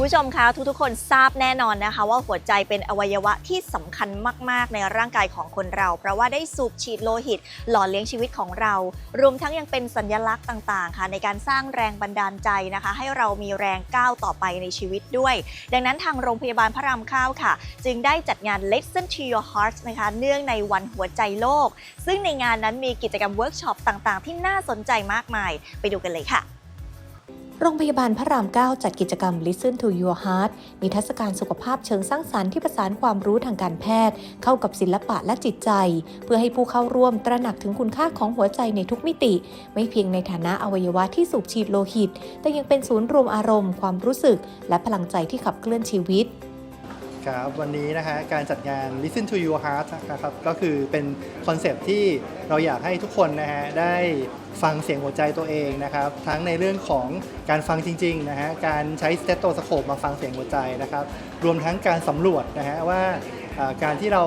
ผู้ชมคะทุกๆ คนทราบแน่นอนนะคะ ว่าหัวใจเป็นอวัยวะที่สำคัญมากๆ ในร่างกายของคนเรา เพราะว่าได้สูบฉีดโลหิต หล่อเลี้ยงชีวิตของเรา รวมทั้งยังเป็นสัญลักษณ์ต่างๆ ค่ะ ในการสร้างแรงบันดาลใจนะคะ ให้เรามีแรงก้าวต่อไปในชีวิตด้วย ดังนั้นทางโรงพยาบาลพระรามเก้าค่ะ จึงได้จัดงาน Listen to Your Heart นะคะเนื่องในวันหัวใจโลก ซึ่งในงานนั้นมีกิจกรรมเวิร์กช็อปต่างๆ ที่น่าสนใจมากมาย ไปดูกันเลยค่ะ โรงพยาบาลพระราม 9 จัดกิจกรรม Listen to Your Heart มีทัศการสุขภาพเชิงสร้างสรรค์ที่ประสานความรู้ทางการแพทย์ เข้ากับศิลปะและจิตใจ เพื่อให้ผู้เข้าร่วมตระหนักถึงคุณค่าของหัวใจในทุกมิติ ไม่เพียงในฐานะอวัยวะที่สูบฉีดโลหิต แต่ยังเป็นศูนย์รวมอารมณ์ ความรู้สึก และพลังใจที่ขับเคลื่อนชีวิต ครับวันนี้นะฮะการจัดงาน Listen to Your Heart นะครับก็คือเป็นคอนเซปที่เราอยากให้ทุกคนนะฮะได้ฟังเสียงหัวใจตัวเองนะครับ ทั้งในเรื่องของการฟังจริงๆนะฮะการใช้สเตตโตสโคปมาฟังเสียงหัวใจนะครับ รวมทั้งการสำรวจนะฮะว่าการที่เรา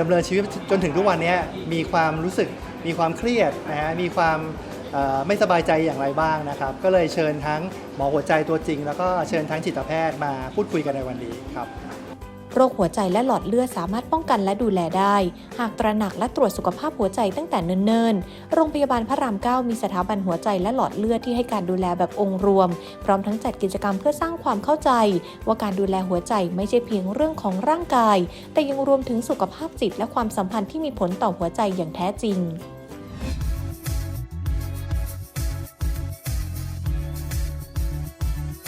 ดำเนินชีวิตจนถึงทุกวันนี้มีความรู้สึกมีความเครียดนะฮะมีความไม่สบายใจอย่างไรบ้างนะครับ ก็เลยเชิญทั้งหมอหัวใจตัวจริง แล้วก็เชิญทั้งจิตแพทย์มาพูดคุยกันในวันนี้ครับ โรคหัวใจและหลอดเลือดสามารถป้องกันและดูแลได้ หากตระหนักและตรวจสุขภาพหัวใจตั้งแต่เนิ่นๆ โรงพยาบาลพระราม 9 มีสถาบันหัวใจและหลอดเลือดที่ให้การดูแลแบบองค์รวม พร้อมทั้งจัดกิจกรรมเพื่อสร้างความเข้าใจ ว่าการดูแลหัวใจไม่ใช่เพียงเรื่องของร่างกาย แต่ยังรวมถึงสุขภาพจิตและความสัมพันธ์ที่มีผลต่อหัวใจอย่างแท้จริง